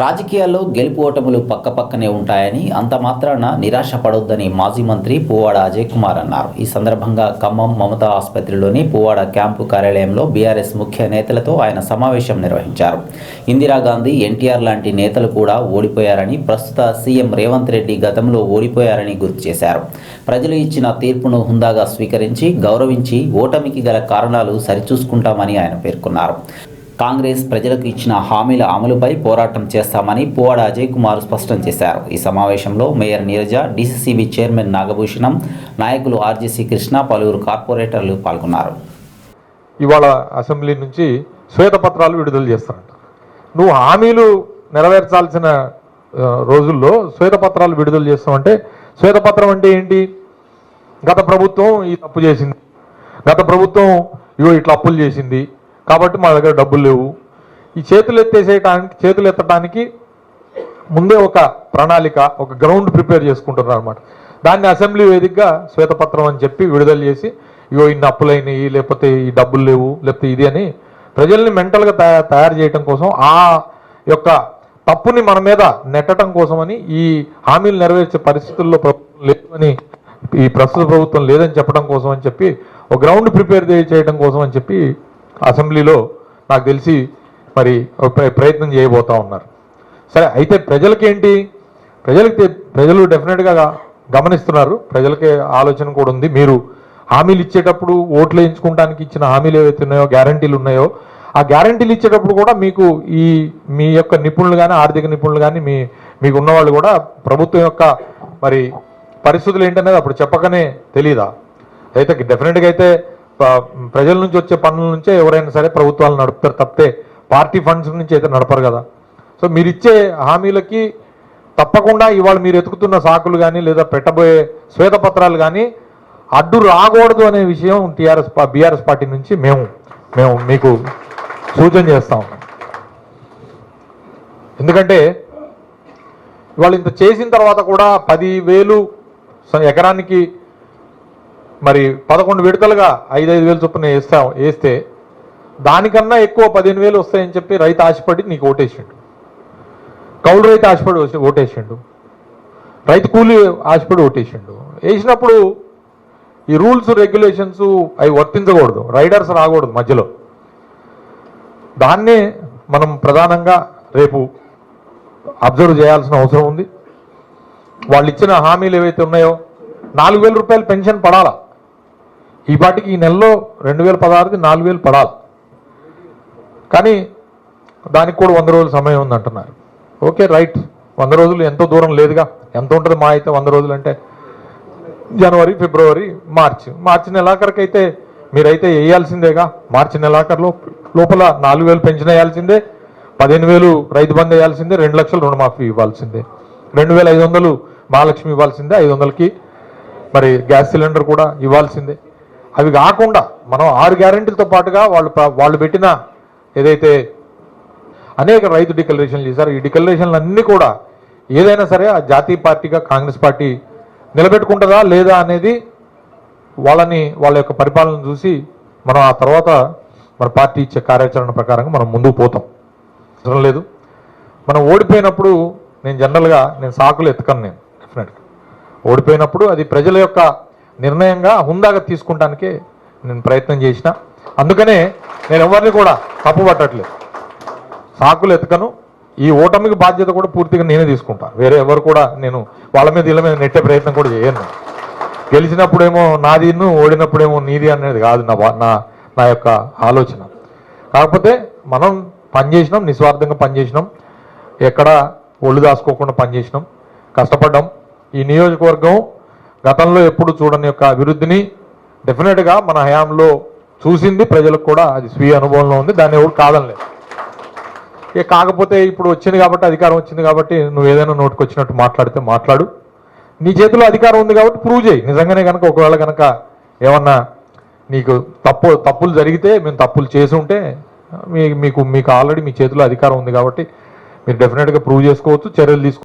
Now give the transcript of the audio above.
రాజకీయాల్లో గెలుపు ఓటములు పక్కపక్కనే ఉంటాయని అంత మాత్రాన నిరాశ పడొద్దని మాజీ మంత్రి పువ్వాడ అజయ్ కుమార్ అన్నారు. ఈ సందర్భంగా ఖమ్మం మమతా ఆసుపత్రిలోని పువ్వాడ క్యాంపు కార్యాలయంలో బీఆర్ఎస్ ముఖ్య నేతలతో ఆయన సమావేశం నిర్వహించారు. ఇందిరాగాంధీ ఎన్టీఆర్ లాంటి నేతలు కూడా ఓడిపోయారని ప్రస్తుత సీఎం రేవంత్ రెడ్డి గతంలో ఓడిపోయారని గుర్తు చేశారు. ప్రజలు ఇచ్చిన తీర్పును హుందాగా స్వీకరించి గౌరవించి ఓటమికి గల కారణాలు సరిచూసుకుంటామని ఆయన పేర్కొన్నారు. కాంగ్రెస్ ప్రజలకు ఇచ్చిన హామీల అమలుపై పోరాటం చేస్తామని పువ్వాడ అజయ్ కుమార్ స్పష్టం చేశారు. ఈ సమావేశంలో mayor Neeraja DCCB chairman Nagabhushanam నాయకులు ఆర్జీసీ కృష్ణ పలువురు కార్పొరేటర్లు పాల్గొన్నారు. ఇవాళ అసెంబ్లీ నుంచి శ్వేతపత్రాలు విడుదల చేస్తారంట. నువ్వు హామీలు నెరవేర్చాల్సిన రోజుల్లో శ్వేతపత్రాలు విడుదల చేస్తామంటే శ్వేతపత్రం అంటే ఏంటి? గత ప్రభుత్వం ఈ తప్పు చేసింది. గత ప్రభుత్వం ఇగో ఇట్లా అప్పులు చేసింది. కాబట్టి మా దగ్గర డబ్బులు లేవు. ఈ చేతులు ఎత్తేసేయటానికి చేతులు ఎత్తడానికి ముందే ఒక ప్రణాళిక ఒక గ్రౌండ్ ప్రిపేర్ చేసుకుంటున్నారు అనమాట దాన్ని అసెంబ్లీ వేదికగా శ్వేతపత్రం అని చెప్పి విడుదల చేసి ఇగో ఇన్ని అప్పులైనవి లేకపోతే ఈ డబ్బులు లేవు లేకపోతే ఇది అని ప్రజల్ని మెంటల్గా తయా తయారు చేయడం కోసం ఆ యొక్క తప్పుని మన మీద నెట్టడం కోసమని ఈ హామీలు నెరవేర్చే పరిస్థితుల్లో లేదు అని ఈ ప్రస్తుత ప్రభుత్వం లేదని చెప్పడం కోసం అని చెప్పి ఒక గ్రౌండ్ ప్రిపేర్ చేయడం కోసం అని చెప్పి అసెంబ్లీలో నాకు తెలిసి మరి ప్ర- ప్రయత్నం చేయబోతా ఉన్నారు. సరే అయితే ప్రజలకేంటి? ప్రజలకి ప్రజలు డెఫినెట్గా గమనిస్తున్నారు. ప్రజలకే ఆలోచన కూడా ఉంది. మీరు హామీలు ఇచ్చేటప్పుడు ఓట్లు వేయించుకోవడానికి ఇచ్చిన హామీలు ఏవైతే ఉన్నాయో గ్యారంటీలు ఉన్నాయో ఆ గ్యారంటీలు ఇచ్చేటప్పుడు కూడా మీకు ఈ మీ యొక్క నిపుణులు కానీ ఆర్థిక నిపుణులు కానీ మీ మీకు ఉన్నవాళ్ళు కూడా ప్రభుత్వం యొక్క మరి పరిస్థితులు ఏంటనేది అప్పుడు చెప్పకనే తెలీదా? అయితే డెఫినెట్గా అయితే ప్రజల నుంచి వచ్చే పనుల నుంచే ఎవరైనా సరే ప్రభుత్వాలు నడుపుతారు తప్పితే పార్టీ ఫండ్స్ నుంచి అయితే నడపరు కదా. సో మీరు ఇచ్చే హామీలకి తప్పకుండా ఇవాళ మీరు ఎతుకుతున్న సాకులు కానీ లేదా పెట్టబోయే శ్వేతపత్రాలు కానీ అడ్డు రాకూడదు అనే విషయం టీఆర్ఎస్ బీఆర్ఎస్ పార్టీ నుంచి మేము మేము మీకు సూచన చేస్తాం ఎందుకంటే ఇవాళ ఇంత చేసిన తర్వాత కూడా పదివేలు ఎకరానికి మరి పదకొండు విడతలుగా ఐదు ఐదు వేలు చొప్పున వేస్తాం వేస్తే దానికన్నా ఎక్కువ పదిహేను వేలు వస్తాయని చెప్పి రైతు ఆశపడి నీకు ఓటేసిండు. కౌలు రైతు ఆశపడి ఓటేసిండు. రైతు కూలి ఆశపడి ఓటేసిండు. వేసినప్పుడు ఈ రూల్స్ రెగ్యులేషన్స్ అవి వర్తించకూడదు. రైడర్స్ రాకూడదు మధ్యలో. దాన్నే మనం ప్రధానంగా రేపు అబ్జర్వ్ చేయాల్సిన అవసరం ఉంది. వాళ్ళు ఇచ్చిన హామీలు ఏవైతే ఉన్నాయో నాలుగు వేల రూపాయలు పెన్షన్ పడాలా? ఈ పాటికి ఈ నెలలో రెండు వేల పదహారుది నాలుగు వేలు పడాలి. కానీ దానికి కూడా వంద రోజులు సమయం ఉంది అంటున్నారు ఓకే రైట్. వంద రోజులు ఎంతో దూరం లేదుగా. ఎంత ఉంటుంది మా అయితే వంద రోజులు అంటే జనవరి ఫిబ్రవరి మార్చి. మార్చి నెలాఖరికైతే మీరైతే వేయాల్సిందేగా. మార్చి నెలాఖరులో లోపల నాలుగు వేలు పెన్షన్ వేయాల్సిందే. పదిహేను వేలు రైతు బంద్ వేయాల్సిందే. రెండు లక్షలు రుణమాఫీ ఇవ్వాల్సిందే. రెండు వేల ఐదు వందలు మహాలక్ష్మి ఇవ్వాల్సిందే. ఐదు వందలకి మరి గ్యాస్ సిలిండర్ కూడా ఇవ్వాల్సిందే. అవి కాకుండా మనం ఆరు గ్యారంటీలతో పాటుగా వాళ్ళు వాళ్ళు పెట్టిన ఏదైతే అనేక రైతు డిక్లరేషన్లు చేశారు ఈ డిక్లరేషన్లు అన్నీ కూడా ఏదైనా సరే ఆ జాతీయ పార్టీగా కాంగ్రెస్ పార్టీ నిలబెట్టుకుంటుందా లేదా అనేది వాళ్ళని వాళ్ళ యొక్క పరిపాలన చూసి మనం ఆ తర్వాత మన పార్టీ ఇచ్చే కార్యాచరణ ప్రకారంగా మనం ముందుకు పోతాం. అవసరం లేదు. మనం ఓడిపోయినప్పుడు నేను జనరల్గా నేను సాకులు ఎత్తుకను నేను డెఫినెట్గా. ఓడిపోయినప్పుడు అది ప్రజల యొక్క నిర్ణయంగా హుందాగా తీసుకుంటానికే నేను ప్రయత్నం చేసిన. అందుకనే నేను ఎవరిని కూడా తప్పు పట్టట్లేదు. సాకులు ఎతకను. ఈ ఓటమికి బాధ్యత కూడా పూర్తిగా నేనే తీసుకుంటాను వేరే ఎవరు కూడా నేను వాళ్ళ మీద వీళ్ళ మీద నెట్టే ప్రయత్నం కూడా చేయను. గెలిచినప్పుడేమో నాదిను ఓడినప్పుడేమో నీది అనేది కాదు నా నా నా యొక్క ఆలోచన. కాకపోతే మనం పనిచేసినాం నిస్వార్థంగా పనిచేసినాం. ఎక్కడ ఒళ్ళు దాచుకోకుండా పనిచేసినాం. కష్టపడ్డాం. ఈ నియోజకవర్గం గతంలో ఎప్పుడు చూడని యొక్క అభివృద్ధిని డెఫినెట్గా మన హయాంలో చూసింది ప్రజలకు కూడా అది స్వీయ అనుభవంలో ఉంది. దాన్ని ఎవరు కాదనలేదు. ఇక కాకపోతే ఇప్పుడు వచ్చింది కాబట్టి అధికారం వచ్చింది కాబట్టి నువ్వు ఏదైనా నోటుకు వచ్చినట్టు మాట్లాడితే మాట్లాడు. నీ చేతిలో అధికారం ఉంది కాబట్టి ప్రూవ్ చేయి. నిజంగానే కనుక ఒకవేళ కనుక ఏమన్నా నీకు తప్పు తప్పులు జరిగితే మేము తప్పులు చేసి ఉంటే మీ మీకు మీకు ఆల్రెడీ మీ చేతిలో అధికారం ఉంది కాబట్టి మీరు డెఫినెట్గా ప్రూవ్ చేసుకోవచ్చు చర్యలు తీసుకోవచ్చు